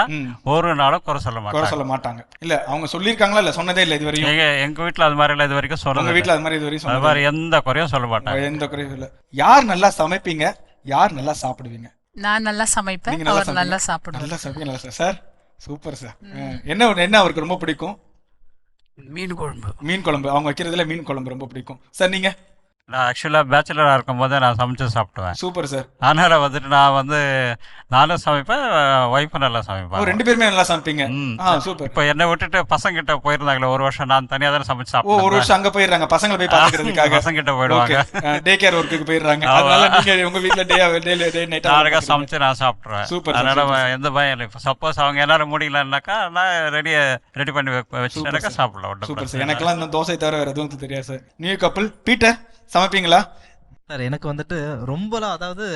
ஒரு நாளும் குறை சொல்ல குறை மாட்டாங்க சொல்ல மாட்டாங்க. இல்ல அவங்க சொல்லியிருக்காங்களா? இல்ல சொன்னதே இல்ல இது வரையும்? எங்க எங்க வீட்டில் அது மாதிரி எல்லாம் இது வரைக்கும் சொன்னது வீட்ல அது மாதிரி இது வரையும் அது மாதிரி எந்த குறையும் சொல்ல மாட்டாங்க. எந்த குறையும் இல்ல. யார் நல்லா சமைப்பீங்க? யார் நல்லா சாப்பிடுவீங்க? நான் நல்லா சமைப்பேன் நீங்க நல்லா அவர் நல்லா? சாப்பிடுவார். நல்லா சமைப்பீங்க நல்லா சார் சார் சூப்பர் சார். என்ன என்ன அவருக்கு ரொம்ப பிடிக்கும்? மீன் குழம்பு. மீன் குழம்பு. அவங்க வைக்கிறதுல மீன் குழம்பு ரொம்ப பிடிக்கும். சார் நீங்க? நான் ஆக்சுவலாக பேச்சுலராக இருக்கும் போதே நான் சமைச்சு சாப்பிடுவேன். சூப்பர் சார் அதனால் வந்துட்டு நான் வந்து நானும் சமைப்பேன் ஒய்ஃபும் நல்லா சமைப்பேன் ரெண்டு பேருமே நல்லா சமைப்பீங்க? சூப்பர். இப்போ என்னை விட்டுட்டு பசங்கிட்ட போயிருந்தாங்களே ஒரு வருஷம் நான் தனியாக தானே சமைச்சு ஓ சாப்பிட்டேன் ஒரு வருஷம் அங்க போயிடுறாங்க. பசங்களை போய் பாத்துக்கிறதுக்காக. பசங்கிட்ட போயிடுவாங்க. டே கேர் ஒர்க்குக்கு போயிடுறாங்க. அதனால நீங்க உங்க வீட்ல டே டே டே நைட் அழகாக சமைச்சு நான் சாப்பிட்ருவேன் சூப்பர் அதனால எந்த பயம் இல்லை. இப்போ சப்போஸ் அவங்க எல்லாரும் முடியலன்னாக்கா நான் ரெடி ரெடி பண்ணி வச்சுட்டாக்கா சாப்பிடலாம் சூப்பர் சார். எனக்கெல்லாம் இந்த தோசை தவிர வேற எதுவும் தெரியாது சார் நியூ கப்பல் பீட்டர் சமைப்பீங்களா? சார் எனக்கு வந்துட்டு ரொம்பலாம் அதாவது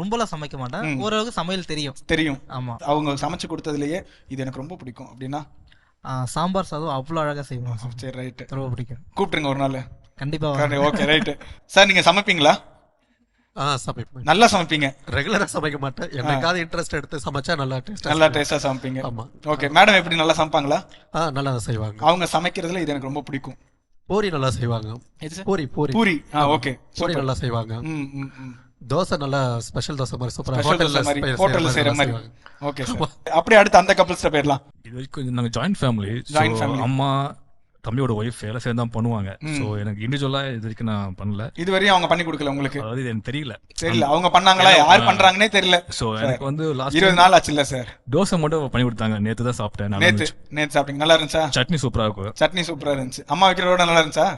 ரொம்பலாம் சமைக்க மாட்டேன். ஓரளவுக்கு சமையல் தெரியும். தெரியும். ஆமா. அவங்க சமைச்சு கொடுத்ததுலயே இது எனக்கு ரொம்ப பிடிக்கும். அப்படின்னா? சாம்பார் சாதம் அவ்வளோ அழகா செய்வோம் சரி ரைட் ரொம்ப பிடிக்கும். கூப்பிட்டுருங்க ஒரு நாள். கண்டிப்பா வாங்க. ஓகே ரைட் சார் நீங்க சமைப்பீங்களா? ஆ சமைப்பேன். நல்லா சமைப்பீங்க. ரெகுலரா சமைக்க மாட்டேன். என்னைக்காவது இன்ட்ரெஸ்ட் எடுத்து சமைச்சா நல்லா டேஸ்டா நல்லா டேஸ்டா சமைப்பீங்க. ஆமா. ஓகே மேடம் எப்படி நல்லா சமைப்பாங்களா? ஆ நல்லா செய்வாங்க. அவங்க சமைக்கிறதுல இது எனக்கு ரொம்ப பிடிக்கும். பூரி நல்லா செய்வாங்க. எது சார்? பூரி பூரி. பூரி. ஓகே. பூரி நல்லா செய்வாங்க. தோசை நல்லா ஸ்பெஷல் தோசை மாதிரி சூப்பரா மாதிரி ஹோட்டல்ல செய்யற மாதிரி. ஓகே அப்படியே அடுத்து அந்த கப்பல்ஸ்ட போயிடலாம். இது வரைக்கும் நாங்கள் ஜாயின்ட் ஃபேமிலி Joint family. அம்மா தம்பியோட ஒய்ஃப் எல்லாம் சேர்ந்து தான் பண்ணுவாங்க. ஸோ எனக்கு இண்டிவிஜுவலாக இது வரைக்கும் நான் பண்ணல. இது வரையும் அவங்க பண்ணி கொடுக்கல உங்களுக்கு? அதாவது இது எனக்கு தெரியல. தெரியல. அவங்க பண்ணாங்களா? யார் பண்றாங்கன்னே தெரியல. ஸோ எனக்கு வந்து லாஸ்ட் இருபது நாள் ஆச்சுல்ல சார். தோசை மட்டும் பண்ணி கொடுத்தாங்க. நேற்று தான் சாப்பிட்டேன். நேத்து. நேத்து சாப்பிட்டீங்க. நல்லா இருந்துச்சா? சட்னி சூப்பராக இருக்கும். சட்னி சூப்பரா இருந்துச்சு. அம்மா வைக்கிறதோட நல்லா இருந்துச்சா?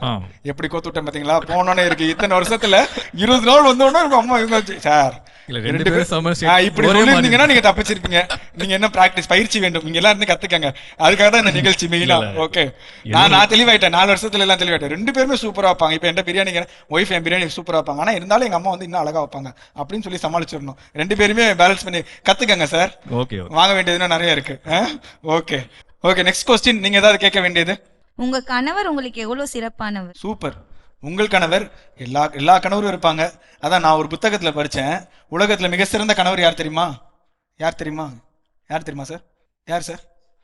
எப்படி கோத்து விட்டேன் பாத்தீங்களா? போனோன்னே இருக்கு. இத்தனை வருஷத்துல இருபது நாள் வந்தோடனே அம்மா இருந்தாச்சு சார் இல்ல, ரெண்டு பேரும் இப்படி நீங்க தப்பிச்சிருப்பீங்க. நீங்க என்ன பிராக்டிஸ் பயிற்சி வேண்டும். நீங்க எல்லாம் இருந்து கத்துக்கங்க. அதுக்காக தான் இந்த நிகழ்ச்சி மெயினா. ஓகே நான் நான் தெளிவாயிட்டேன். நாலு வருஷத்துல எல்லாம் தெளிவாயிட்டேன். ரெண்டு பேருமே சூப்பரா வைப்பாங்க இப்ப என் பிரியாணி ஒய்ஃப் என் பிரியாணி சூப்பரா வைப்பாங்க ஆனா இருந்தாலும் எங்க அம்மா வந்து இன்னும் அழகா வைப்பாங்க. அப்படின்னு சொல்லி சமாளிச்சிடணும். ரெண்டு பேருமே பேலன்ஸ் பண்ணி கத்துக்கங்க சார் ஓகே வாங்க வேண்டியது இன்னும் நிறைய இருக்கு. ஓகே ஓகே நெக்ஸ்ட் கொஸ்டின் நீங்க ஏதாவது கேட்க வேண்டியது? உங்க கணவர் உங்களுக்கு எவ்வளவு சிறப்பானவர்? சூப்பர் உங்கள் கணவர் எல்லா எல்லா கணவரும் இருப்பாங்க. அதான் நான் ஒரு புத்தகத்தில் படித்தேன் உலகத்தில் மிக சிறந்த கணவர் யார் தெரியுமா? யார் தெரியுமா? யார் தெரியுமா சார் யார் சார்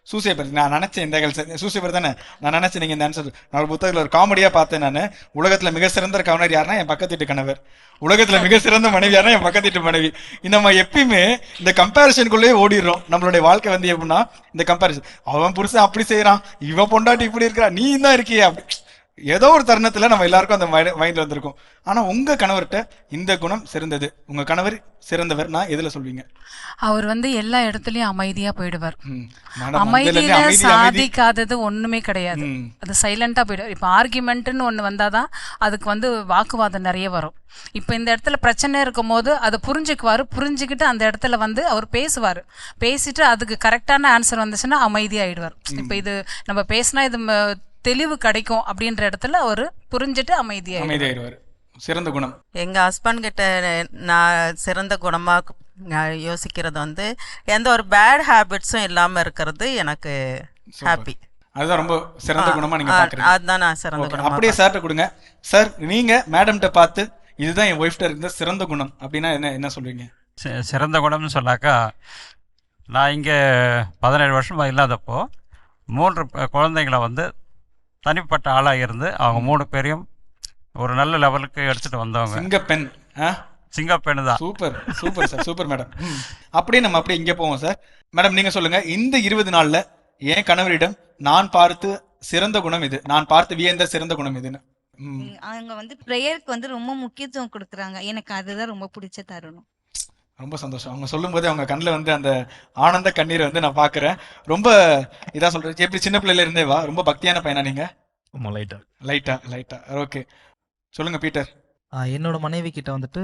சூசேபர். நான் நினச்சேன் இந்த சார் சூசைபர் தானே? நான் நினச்சேன் நீங்கள் இந்த ஆன்சர் நான் ஒரு புத்தகத்தில் ஒரு காமெடியாக பார்த்தேன் நான். உலகத்தில் மிக சிறந்த கணவர் யாருன்னா என் பக்கத்து வீட்டு கணவர். உலகத்தில் மிக சிறந்த மனைவி யாருன்னா என் பக்கத்து வீட்டு மனைவி. இந்த நம்ம எப்பயுமே இந்த கம்பேரிசனுக்குள்ளேயே ஓடிடுறோம். நம்மளுடைய வாழ்க்கை வந்து எப்படின்னா இந்த கம்பேரிசன் அவன் புருஷன் அப்படி செய்கிறான் இவன் பொண்டாட்டி இப்படி இருக்கிறா. நீ தான் இருக்கியே. அப்படி ஏதோ ஒரு தருணத்துல நம்ம எல்லாருக்கும் அந்த மைண்ட்ல வந்திருக்கும். ஆனா உங்க கணவர்கிட்ட இந்த குணம் சிறந்தது. உங்க கணவர் சிறந்தவர் நான் எதுல சொல்வீங்க? அவர் வந்து எல்லா இடத்துலயும் அமைதியா போயிடுவார். அமைதியில. சாதிக்காதது ஒண்ணுமே கிடையாது. அது சைலண்டா போயிடும் இப்போ ஆர்குமெண்ட்னு ஒண்ணு வந்தாதான் அதுக்கு வந்து வாக்குவாதம் நிறைய வரும். இப்போ இந்த இடத்துல பிரச்சனை இருக்கும் போது அதை புரிஞ்சுக்குவாரு. புரிஞ்சுக்கிட்டு அந்த இடத்துல வந்து அவர் பேசுவார். பேசிட்டு அதுக்கு கரெக்டான ஆன்சர் வந்துச்சுன்னா அமைதியாயிடுவார். இப்போ இது நம்ம பேசினா இது தெளிவு கிடைக்கும் அப்படின்ற இடத்துல அவர் புரிஞ்சுட்டு அமைதியாயிடுவார். அமைதியாயிருவாரு சிறந்த குணம். எங்கள் ஹஸ்பண்ட் கிட்ட நான் சிறந்த குணமாக நான் யோசிக்கிறது வந்து எந்த ஒரு பேட் ஹேபிட்ஸும் இல்லாமல் இருக்கிறது எனக்கு ஹாப்பி அதுதான் ரொம்ப சிறந்த குணமா நீங்க பாக்குறீங்க அதுதான் நான் சிறந்த குணமா அப்படியே சார்ட்ட கொடுங்க. சார் நீங்க மேடம்கிட்ட பார்த்து இதுதான் என் ஒய்ஃப்ட்ட இருந்த சிறந்த குணம் அப்படின்னா என்ன என்ன சொல்றீங்க சி- சிறந்த குணம்னு சொன்னாக்கா நான் இங்கே பதினேழு வருஷமாக இல்லாதப்போ மூன்று குழந்தைங்களை வந்து தனிப்பட்ட ஆளாக இருந்து அவங்க மூணு பேரையும் ஒரு நல்ல லெவலுக்கு எடுத்துகிட்டு வந்தவங்க. சிங்க பெண் ஆ? சிங்கப்பெண்ணு தான் super super sir super madam. அப்படியே நம்ம அப்படியே இங்கே போவோம் சார். மேடம் நீங்க சொல்லுங்க. இந்த இருபது நாள்ல என் கணவரிடம் நான் பார்த்து சிறந்த குணம் இது. நான் பார்த்து வியந்த சிறந்த குணம் இதுன்னு. அவங்க வந்து ப்ரேயருக்கு வந்து ரொம்ப முக்கியத்துவம் கொடுக்குறாங்க. எனக்கு அதுதான் ரொம்ப பிடிச்ச தருணம். ரொம்ப சந்தோஷம். அவங்க சொல்லும்போதே அவங்க கண்ணில் வந்து அந்த ஆனந்த கண்ணீரை வந்து நான் பார்க்குறேன் ரொம்ப இதா சொல்றேன் எப்படி சின்ன பிள்ளையில இருந்தே வா. ரொம்ப பக்தியான பையனா நீங்க? ஆமாம் லைட்டாக லைட்டா லைட்டா ஓகே சொல்லுங்க பீட்டர். என்னோட மனைவி கிட்ட வந்துட்டு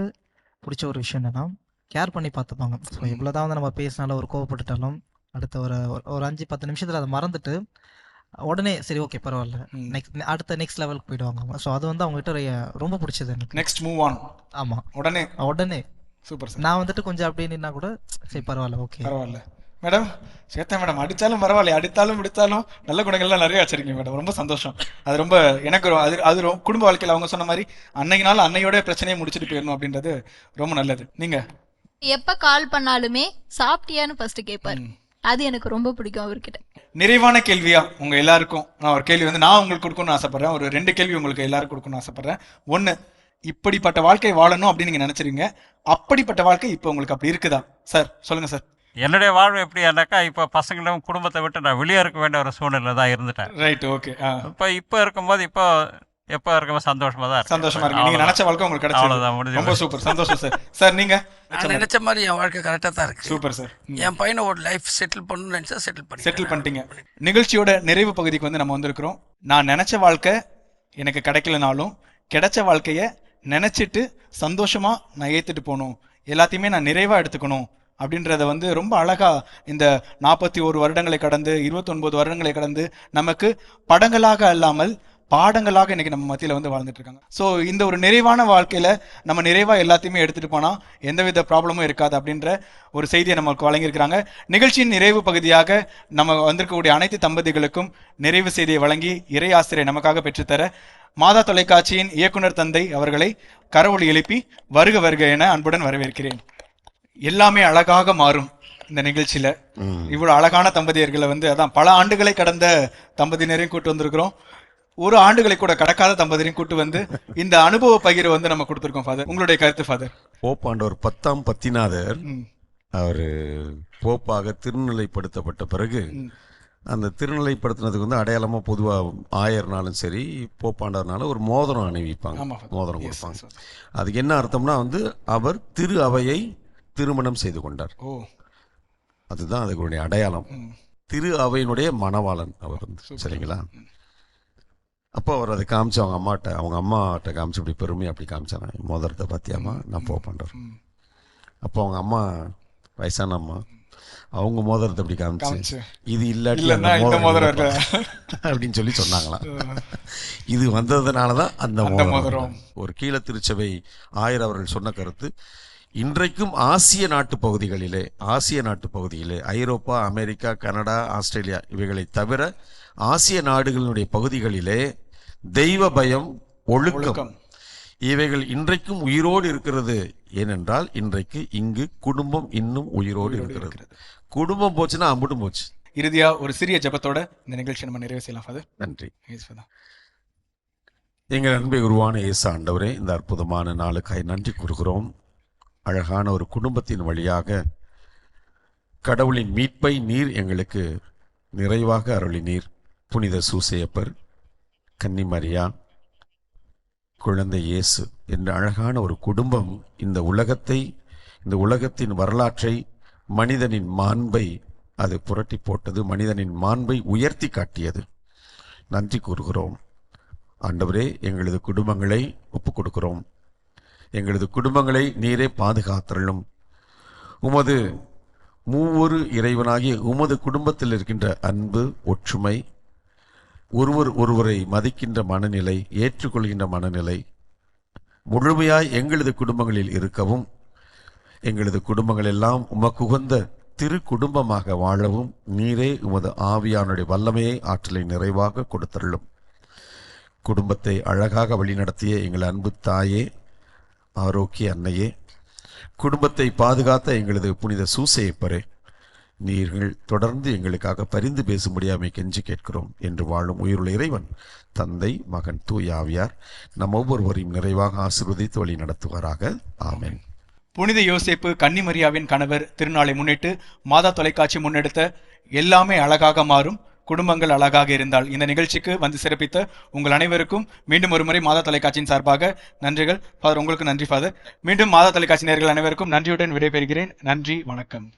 பிடிச்ச ஒரு விஷயம் என்னன்னா கேர் பண்ணி பார்த்துப்பாங்க ஸோ எவ்வளோதான் வந்து நம்ம பேசினாலும் ஒரு கோவப்பட்டுட்டாலும் அடுத்த ஒரு ஒரு- அஞ்சு பத்து நிமிஷத்தில் அதை மறந்துட்டு உடனே சரி ஓகே பரவாயில்ல. நெக்ஸ்ட் அடுத்த நெக்ஸ்ட் லெவலுக்கு போயிடுவாங்க ஸோ அது வந்து அவங்ககிட்ட ரொம்ப பிடிச்சது எனக்கு. நெக்ஸ்ட் மூவ் ஆன் ஆமாம் உடனே. உடனே. Super sir. நான் வந்துட்டு கொஞ்சம் அப்படியே நின்னா கூட சரி பரவாயில்ல ஓகே பரவாயில்ல. மேடம் சேத்தா மேடம். அடித்தாலும் பரவாயில்ல அடித்தாலும் விடுத்தாலும் நல்ல குணங்கள்லாம் நிறைய வச்சிருக்கீங்க மேடம். ரொம்ப சந்தோஷம். அது ரொம்ப எனக்கு அது அது ரொ- குடும்ப வாழ்க்கையில் அவங்க சொன்ன மாதிரி அன்னைக்கு நாள் அன்னையோட பிரச்சனையை முடிச்சுட்டு போயிடணும் அப்படின்றது ரொம்ப நல்லது. நீங்க? எப்ப கால் பண்ணாலுமே சாப்பிட்டியான்னு ஃபர்ஸ்ட் கேட்பாரு அது எனக்கு ரொம்ப பிடிக்கும் அவர்கிட்ட. நிறைவான கேள்வியா உங்க எல்லாருக்கும்? நான் ஒரு கேள்வி வந்து நான் உங்களுக்கு கொடுக்கணும்னு ஆசைப்படுறேன். ஒரு ரெண்டு கேள்வி உங்களுக்கு எல்லாருக்கும் கொடுக்கணும்னு ஆசைப்படுறேன். ஒண்ணு இப்படிப்பட்ட வாழ்க்கை வாழணும் அப்படின்னு நீங்க நினைச்சிருங்க. அப்படிப்பட்ட வாழ்க்கை இப்போ உங்களுக்கு அப்படி இருக்குதா? சார் சொல்லுங்க சார். என்னுடைய வாழ்வு எப்படின்னாக்கா இப்போ பசங்களும் குடும்பத்தை விட்டு நான் வெளியே இருக்க வேண்டிய ஒரு சூழ்நிலை தான் இருந்துட்டேன். ரைட் ஓகே இப்போ இப்போ இருக்கும்போது இப்போ எப்போ இருக்கும்போது சந்தோஷமாக தான் இருக்கு. சந்தோஷமா இருக்கு. நீங்க நினைச்ச வாழ்க்கை உங்களுக்கு கிடைச்சது. முடிஞ்சு ரொம்ப சூப்பர். சந்தோஷம் சார். சார் நீங்க? நான் நினைச்ச மாதிரி என் வாழ்க்கை கரெக்டாக தான் இருக்கு. Super sir. என் பையனை ஒரு லைஃப் செட்டில் பண்ணணும்னு நினைச்சா செட்டில் பண்ணி செட்டில் பண்ணிட்டீங்க. நிகழ்ச்சியோட நிறைவு பகுதிக்கு வந்து நம்ம வந்திருக்கிறோம். நான் நினைச்ச வாழ்க்கை எனக்கு கிடைக்கலனாலும் கிடைச்ச வாழ்க்கைய நினச்சிட்டு சந்தோஷமாக நான் ஏற்றுட்டு போகணும். எல்லாத்தையுமே நான் நிறைவாக எடுத்துக்கணும். அப்படின்றத வந்து ரொம்ப அழகாக இந்த நாற்பத்தி ஒரு வருடங்களை கடந்து இருபத்தொன்பது வருடங்களை கடந்து நமக்கு படங்களாக அல்லாமல் பாடங்களாக இன்னைக்கு நம்ம மத்தியில வந்து வாழ்ந்துட்டு இருக்காங்க ஸோ இந்த ஒரு நிறைவான வாழ்க்கையில நம்ம நிறைவா எல்லாத்தையுமே எடுத்துட்டு போனா எந்தவித ப்ராப்ளமும் இருக்காது அப்படின்ற ஒரு செய்தியை நமக்கு வழங்கியிருக்கிறாங்க. நிகழ்ச்சியின் நிறைவு பகுதியாக நம்ம வந்திருக்கக்கூடிய அனைத்து தம்பதிகளுக்கும் நிறைவு செய்தியை வழங்கி இறை ஆசிரியர் நமக்காக பெற்றுத்தர மாதா தொலைக்காட்சியின் இயக்குனர் தந்தை அவர்களை கரவொலி எழுப்பி வருக வருக என அன்புடன் வரவேற்கிறேன். எல்லாமே அழகாக மாறும் இந்த நிகழ்ச்சியில. இவ்வளவு அழகான தம்பதியர்களை வந்து அதான் பல ஆண்டுகளை கடந்த தம்பதியினரையும் கூட்டு வந்திருக்கிறோம். ஒரு ஆண்டுகளை கூட கடக்காத தம்பதியரையும் கூட்டு வந்து இந்த அனுபவ பகிர்வு வந்து நம்ம கொடுத்துருக்கோம் ஃபாதர் உங்களுடைய கருத்து ஃபாதர் போப்பாண்டவர் பத்தாம் பத்திநாதர் அவர் போப்பாக திருநிலைப்படுத்தப்பட்ட பிறகு அந்த திருநிலைப்படுத்தினதுக்கு வந்து அடையாளமா பொதுவா ஆயர்னாலும் சரி போப்பாண்டவர்னாலும் ஒரு மோதிரம் அணிவிப்பாங்க. மோதிரம் கொடுப்பாங்க. அதுக்கு என்ன அர்த்தம்னா வந்து அவர் திரு அவையை திருமணம் செய்து கொண்டார். ஓ. அதுதான் அதுக்குடைய அடையாளம். திரு அவையினுடைய மணவாளன் அவர் வந்து. சரிங்களா? அப்போ அவர் அதை காமிச்சு அவங்க அம்மாட்ட அவங்க அம்மாட்ட காமிச்சு இப்படி பெருமை அப்படி காமிச்சாங்க மோதிரத்தை பத்தியாமா நான் போ பண்றேன். அப்போ அவங்க அம்மா வயசான அம்மா அவங்க மோதிரத்தை இப்படி காமிச்சு. இது இல்லாட்டி? அப்படின்னு சொல்லி சொன்னாங்களாம். இது வந்ததுனால தான் அந்த மோதிரம். ஒரு கீழ திருச்சபை ஆயர் அவர்கள் சொன்ன கருத்து இன்றைக்கும் ஆசிய நாட்டு பகுதிகளிலே ஆசிய நாட்டு பகுதியிலே ஐரோப்பா அமெரிக்கா கனடா ஆஸ்திரேலியா இவைகளை தவிர ஆசிய நாடுகளினுடைய பகுதிகளிலே தெய்வ பயம் ஒழுக்கம். இவைகள் இன்றைக்கும் உயிரோடு இருக்கிறது. ஏனென்றால் இன்றைக்கு இங்கு குடும்பம் இன்னும் உயிரோடு இருக்கிறது. குடும்பம் போச்சுன்னா அம்புட்டும் போச்சு. இறுதியா ஒரு சிறிய ஜெபத்தோட இந்த நிகழ்ச்சியை நம்ம நிறைவு செய்யலாம் ஃபாதர். நன்றி. எங்கள் அன்பை உருவான இயேசு ஆண்டவரே இந்த அற்புதமான நாளுக்காய் நன்றி கூறுகிறோம். அழகான ஒரு குடும்பத்தின் வழியாக கடவுளின் மீட்பை நீர் எங்களுக்கு நிறைவாக அருளினீர். புனித சூசையப்பர் கன்னிமரியா குழந்தை இயேசு என்ற அழகான ஒரு குடும்பம் இந்த உலகத்தை இந்த உலகத்தின் வரலாற்றை மனிதனின் மாண்பை அது புரட்டி போட்டது மனிதனின் மாண்பை உயர்த்தி காட்டியது. நன்றி கூறுகிறோம். ஆண்டவரே எங்களது குடும்பங்களை ஒப்பு கொடுக்கிறோம் எங்களது குடும்பங்களை நீரே பாதுகாத்தரலும் உமது மூவொரு இறைவனாகிய உமது குடும்பத்தில் இருக்கின்ற அன்பு ஒற்றுமை ஒருவர் ஒருவரை மதிக்கின்ற மனநிலை ஏற்றுக்கொள்கின்ற மனநிலை முழுமையாய் எங்களது குடும்பங்களில் இருக்கவும் எங்களது குடும்பங்கள் எல்லாம் உமக்கு உகந்த திரு குடும்பமாக வாழவும் நீரே உமது ஆவியானுடைய வல்லமையை ஆற்றலை நிறைவாக கொடுத்தருளும். குடும்பத்தை அழகாக வழிநடத்திய எங்கள் அன்பு தாயே ஆரோக்கிய அன்னையே குடும்பத்தை பாதுகாத்த எங்களது புனித சூசையப்பரே நீர்கள் தொடர்ந்து எங்களுக்காக பரிந்து பேசும்படியாமை கெஞ்சி கேட்கிறோம் என்று வாழும் உயிருள்ள இறைவன் தந்தை மகன் தூயாவியார் நம் ஒவ்வொருவரையும் நிறைவாக ஆசிர்வதித்து வழி நடத்துவாராக. ஆமேன். புனித யோசேப்பு கன்னிமரியாவின் கணவர் திருநாளை முன்னிட்டு மாதா தொலைக்காட்சி முன்னெடுத்த எல்லாமே அழகாக மாறும் குடும்பங்கள் அழகாக இருந்தால் இந்த நிகழ்ச்சிக்கு வந்து சிறப்பித்த உங்கள் அனைவருக்கும் மீண்டும் ஒருமுறை மாதா தொலைக்காட்சியின் சார்பாக நன்றிகள். ஃபாதர் உங்களுக்கு நன்றி ஃபாதர். மீண்டும் மாதா தொலைக்காட்சி நேர்கள் அனைவருக்கும் நன்றியுடன் விடைபெறுகிறேன். நன்றி வணக்கம்.